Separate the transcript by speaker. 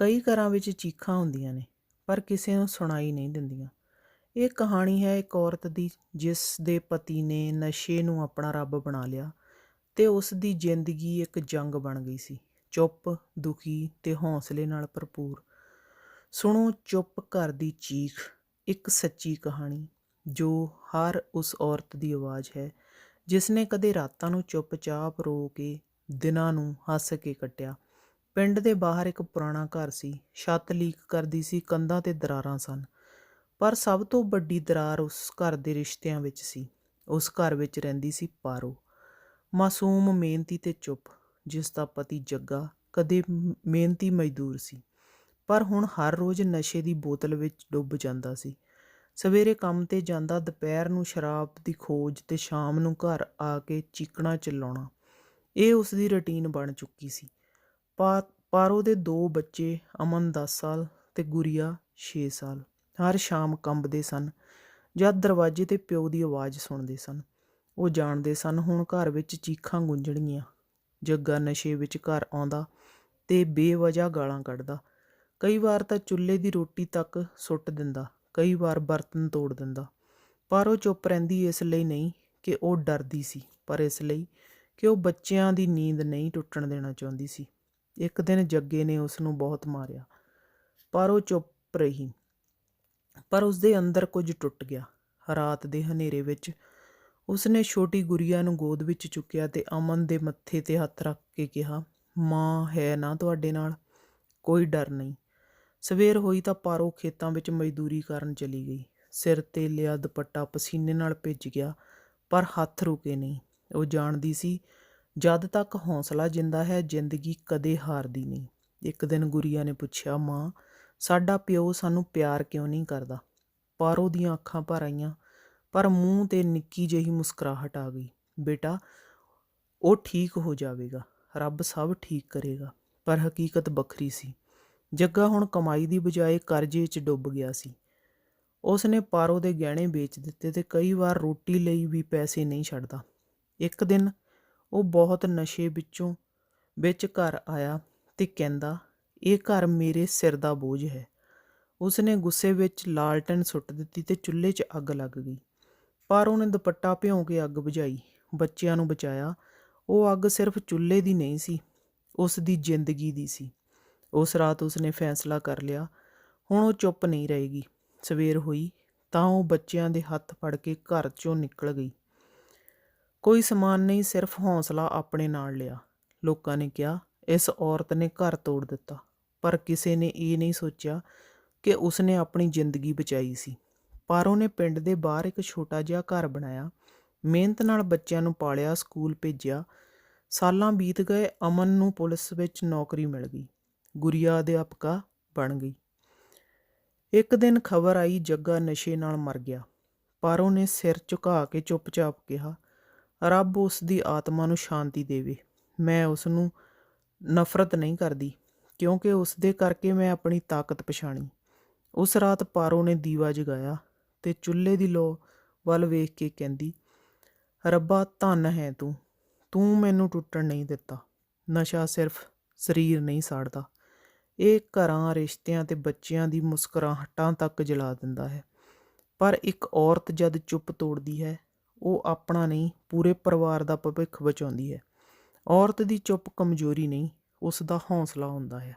Speaker 1: ਕਈ ਘਰਾਂ ਵਿੱਚ ਚੀਖਾਂ ਹੁੰਦੀਆਂ ਨੇ, ਪਰ ਕਿਸੇ ਨੂੰ ਸੁਣਾਈ ਨਹੀਂ ਦਿੰਦੀਆਂ। ਇਹ ਕਹਾਣੀ ਹੈ ਇੱਕ ਔਰਤ ਦੀ, ਜਿਸ ਦੇ ਪਤੀ ਨੇ ਨਸ਼ੇ ਨੂੰ ਆਪਣਾ ਰੱਬ ਬਣਾ ਲਿਆ ਤੇ ਉਸ ਦੀ ਜ਼ਿੰਦਗੀ ਇੱਕ ਜੰਗ ਬਣ ਗਈ ਸੀ। ਚੁੱਪ, ਦੁਖੀ ਤੇ ਹੌਸਲੇ ਨਾਲ ਭਰਪੂਰ। ਸੁਣੋ ਚੁੱਪ ਘਰ ਦੀ ਚੀਖ, ਇੱਕ ਸੱਚੀ ਕਹਾਣੀ, ਜੋ ਹਰ ਉਸ ਔਰਤ ਦੀ ਆਵਾਜ਼ ਹੈ ਜਿਸ ਨੇ ਕਦੇ ਰਾਤਾਂ ਨੂੰ ਚੁੱਪਚਾਪ ਰੋ ਕੇ, ਦਿਨਾਂ ਨੂੰ ਹੱਸ ਕੇ ਕੱਟਿਆ। ਪਿੰਡ ਦੇ ਬਾਹਰ ਇੱਕ ਪੁਰਾਣਾ ਘਰ ਸੀ। ਛੱਤ ਲੀਕ ਕਰਦੀ ਸੀ, ਕੰਧਾਂ ਤੇ ਦਰਾਰਾਂ ਸਨ। ਪਰ ਸਭ ਤੋਂ ਵੱਡੀ ਦਰਾਰ ਉਸ ਘਰ ਦੇ ਰਿਸ਼ਤਿਆਂ ਵਿੱਚ ਸੀ। ਉਸ ਘਰ ਵਿੱਚ ਰਹਿੰਦੀ ਸੀ ਪਾਰੋ। ਮਾਸੂਮ ਮਿਹਨਤੀ ਤੇ ਚੁੱਪ, ਜਿਸ ਦਾ ਪਤੀ ਜੱਗਾ ਕਦੇ ਮਿਹਨਤੀ ਮਜ਼ਦੂਰ ਸੀ। ਪਰ ਹੁਣ ਹਰ ਰੋਜ਼ ਨਸ਼ੇ ਦੀ ਬੋਤਲ ਵਿੱਚ ਡੁੱਬ ਜਾਂਦਾ ਸੀ। ਸਵੇਰੇ ਕੰਮ ਤੇ ਜਾਂਦਾ, ਦੁਪਹਿਰ ਨੂੰ ਸ਼ਰਾਬ ਦੀ ਖੋਜ ਤੇ ਸ਼ਾਮ ਨੂੰ ਘਰ ਆ ਕੇ ਚੀਕਣਾ ਚਿল্ਲਾਉਣਾ ਇਹ ਉਸ ਦੀ ਰੁਟੀਨ ਬਣ ਚੁੱਕੀ ਸੀ। ਪਾ ਪਾਰੋ ਦੇ ਦੋ ਬੱਚੇ, ਅਮਨ 10 ਸਾਲ ਤੇ ਗੁਰੀਆ 6 ਸਾਲ। ਹਰ ਸ਼ਾਮ ਕੰਬਦੇ ਸਨ, ਜਦ ਦਰਵਾਜ਼ੇ ਤੇ ਪਿਓ ਦੀ ਆਵਾਜ਼ ਸੁਣਦੇ ਸਨ। ਉਹ ਜਾਣਦੇ ਸਨ, ਹੁਣ ਘਰ ਵਿੱਚ ਚੀਖਾਂ ਗੂੰਜਣਗੀਆਂ ਜੱਗਾ ਨਸ਼ੇ ਵਿੱਚ ਘਰ ਆਉਂਦਾ ਤੇ ਬੇਵਜ੍ਹਾ ਗਾਲਾਂ ਕੱਢਦਾ। ਕਈ ਵਾਰ ਤਾਂ ਚੁੱਲ੍ਹੇ ਦੀ ਰੋਟੀ ਤੱਕ ਸੁੱਟ ਦਿੰਦਾ, ਕਈ ਵਾਰ ਬਰਤਨ ਤੋੜ ਦਿੰਦਾ। ਪਰ ਉਹ ਚੁੱਪ ਰਹਿੰਦੀ ਇਸ ਲਈ ਨਹੀਂ ਕਿ ਉਹ ਡਰਦੀ ਸੀ, ਪਰ ਇਸ ਲਈ ਕਿ ਉਹ ਬੱਚਿਆਂ ਦੀ ਨੀਂਦ ਨਹੀਂ ਟੁੱਟਣ ਦੇਣਾ ਚਾਹੁੰਦੀ ਸੀ। ਇੱਕ ਦਿਨ ਜੱਗੇ ਨੇ ਉਸ ਨੂੰ ਬਹੁਤ ਮਾਰਿਆ, ਪਰ ਉਹ ਚੁੱਪ ਰਹੀ। ਪਰ ਉਸ ਦੇ ਅੰਦਰ ਕੁਝ ਟੁੱਟ ਗਿਆ। ਰਾਤ ਦੇ ਹਨੇਰੇ ਵਿੱਚ ਉਸਨੇ ਛੋਟੀ ਗੁਰੀਆ ਨੂੰ ਗੋਦ ਵਿੱਚ ਚੁੱਕਿਆ ਤੇ ਅਮਨ ਦੇ ਮੱਥੇ ਤੇ ਹੱਥ ਰੱਖ ਕੇ ਕਿਹਾ, ਮਾਂ ਹੈ ਨਾ ਤੁਹਾਡੇ ਨਾਲ? ਕੋਈ ਡਰ ਨਹੀਂ। ਸਵੇਰ ਹੋਈ ਤਾਂ ਪਾਰੋ ਖੇਤਾਂ ਵਿੱਚ ਮਜ਼ਦੂਰੀ ਕਰਨ ਚਲੀ ਗਈ। ਸਿਰ ਤੇ ਲਿਆ ਦੁਪੱਟਾ ਪਸੀਨੇ ਨਾਲ ਭਿੱਜ ਗਿਆ, ਪਰ ਹੱਥ ਰੁਕੇ ਨਹੀਂ। ਉਹ ਜਾਣਦੀ ਸੀ ਜਦ ਤੱਕ ਹੌਸਲਾ ਜਿੰਦਾ ਹੈ, ਜ਼ਿੰਦਗੀ ਕਦੇ ਹਾਰਦੀ ਨਹੀਂ। ਇੱਕ ਦਿਨ ਗੁਰੀਆ ਨੇ ਪੁੱਛਿਆ, ਮਾਂ, ਸਾਡਾ ਪਿਓ ਸਾਨੂੰ ਪਿਆਰ ਕਿਉਂ ਨਹੀਂ ਕਰਦਾ? ਪਾਰੋ ਦੀਆਂ ਅੱਖਾਂ ਭਰ ਆਈਆਂ, ਪਰ ਮੂੰਹ ਤੇ ਨਿੱਕੀ ਜਿਹੀ ਮੁਸਕਰਾਹਟ ਆ ਗਈ। ਬੇਟਾ, ਉਹ ਠੀਕ ਹੋ ਜਾਵੇਗਾ, ਰੱਬ ਸਭ ਠੀਕ ਕਰੇਗਾ। ਪਰ ਹਕੀਕਤ ਵੱਖਰੀ ਸੀ। ਜੱਗਾ ਹੁਣ ਕਮਾਈ ਦੀ ਬਜਾਏ ਕਰਜ਼ੇ 'ਚ ਡੁੱਬ ਗਿਆ ਸੀ। ਉਸ ਨੇ ਪਾਰੋ ਦੇ ਗਹਿਣੇ ਵੇਚ ਦਿੱਤੇ ਤੇ ਕਈ ਵਾਰ ਰੋਟੀ ਲਈ ਵੀ ਪੈਸੇ ਨਹੀਂ ਛੱਡਦਾ। ਇੱਕ ਦਿਨ ਉਹ ਬਹੁਤ ਨਸ਼ੇ ਵਿੱਚੋਂ ਵਿੱਚ ਘਰ ਆਇਆ ਤੇ ਕਹਿੰਦਾ, ਇਹ ਘਰ ਮੇਰੇ ਸਿਰ ਦਾ ਬੋਝ ਹੈ। ਉਸਨੇ ਗੁੱਸੇ ਵਿੱਚ ਲਾਲਟਨ ਸੁੱਟ ਦਿੱਤੀ ਤੇ ਚੁੱਲ੍ਹੇ 'ਚ ਅੱਗ ਲੱਗ ਗਈ। ਪਰ ਉਹਨੇ ਦੁਪੱਟਾ ਭਿਉਂ ਕੇ ਅੱਗ ਬੁਝਾਈ। ਬੱਚਿਆਂ ਨੂੰ ਬਚਾਇਆ। ਉਹ ਅੱਗ ਸਿਰਫ ਚੁੱਲ੍ਹੇ ਦੀ ਨਹੀਂ ਸੀ, ਉਸ ਦੀ ਜ਼ਿੰਦਗੀ ਦੀ ਸੀ। ਉਸ ਰਾਤ ਉਸਨੇ ਫੈਸਲਾ ਕਰ ਲਿਆ। ਹੁਣ ਉਹ ਚੁੱਪ ਨਹੀਂ ਰਹੇਗੀ। ਸਵੇਰ ਹੋਈ ਤਾਂ ਉਹ ਬੱਚਿਆਂ ਦੇ ਹੱਥ ਫੜ ਕੇ ਘਰ 'ਚੋਂ ਨਿਕਲ ਗਈ। ਕੋਈ ਸਮਾਨ ਨਹੀਂ, ਸਿਰਫ ਹੌਸਲਾ ਆਪਣੇ ਨਾਲ ਲਿਆ। ਲੋਕਾਂ ਨੇ ਕਿਹਾ, ਇਸ ਔਰਤ ਨੇ ਘਰ ਤੋੜ ਦਿੱਤਾ। ਪਰ ਕਿਸੇ ਨੇ ਇਹ ਨਹੀਂ ਸੋਚਿਆ ਕਿ ਉਸਨੇ ਆਪਣੀ ਜ਼ਿੰਦਗੀ ਬਚਾਈ ਸੀ। ਪਰ ਨੇ ਪਿੰਡ ਦੇ ਬਾਹਰ ਇੱਕ ਛੋਟਾ ਜਿਹਾ ਘਰ ਬਣਾਇਆ। ਮਿਹਨਤ ਨਾਲ ਬੱਚਿਆਂ ਨੂੰ ਪਾਲਿਆ, ਸਕੂਲ ਭੇਜਿਆ। ਸਾਲਾਂ ਬੀਤ ਗਏ, ਅਮਨ ਨੂੰ ਪੁਲਿਸ ਵਿੱਚ ਨੌਕਰੀ ਮਿਲ ਗਈ। ਗੁਰੀਆ ਅਧਿਆਪਕਾ ਬਣ ਗਈ। ਇੱਕ ਦਿਨ ਖਬਰ ਆਈ, ਜੱਗਾ ਨਸ਼ੇ ਨਾਲ ਮਰ ਗਿਆ। ਪਾਰੋ ਨੇ ਸਿਰ ਝੁਕਾ ਕੇ ਚੁੱਪਚਾਪ ਕਿਹਾ ਰੱਬ ਉਸ ਦੀ ਆਤਮਾ ਨੂੰ ਸ਼ਾਂਤੀ ਦੇਵੇ। ਮੈਂ ਉਸ ਨੂੰ ਨਫ਼ਰਤ ਨਹੀਂ ਕਰਦੀ, ਕਿਉਂਕਿ ਉਸ ਦੇ ਕਰਕੇ ਮੈਂ ਆਪਣੀ ਤਾਕਤ ਪਛਾਣੀ। ਉਸ ਰਾਤ ਪਾਰੋ ਨੇ ਦੀਵਾ ਜਗਾਇਆ ਤੇ ਚੁੱਲ੍ਹੇ ਦੀ ਲੋ ਵੱਲ ਵੇਖ ਕੇ ਕਹਿੰਦੀ, ਰੱਬਾ, ਧੰਨ ਹੈ ਤੂੰ। ਤੂੰ ਮੈਨੂੰ ਟੁੱਟਣ ਨਹੀਂ ਦਿੱਤਾ। ਨਸ਼ਾ ਸਿਰਫ ਸਰੀਰ ਨਹੀਂ ਸਾੜਦਾ। ਇਹ ਘਰਾਂ, ਰਿਸ਼ਤਿਆਂ ਤੇ ਬੱਚਿਆਂ ਦੀ ਮੁਸਕਰਾਹਟਾਂ ਤੱਕ ਜਲਾ ਦਿੰਦਾ ਹੈ। ਪਰ ਇੱਕ ਔਰਤ ਜਦ ਚੁੱਪ ਤੋੜਦੀ ਹੈ ਉਹ ਆਪਣਾ ਨਹੀਂ, ਪੂਰੇ ਪਰਿਵਾਰ ਦਾ ਭਵਿੱਖ ਬਚਾਉਂਦੀ ਹੈ। ਔਰਤ ਦੀ ਚੁੱਪ ਕਮਜ਼ੋਰੀ ਨਹੀਂ ਉਸ ਦਾ ਹੌਸਲਾ ਹੁੰਦਾ ਹੈ।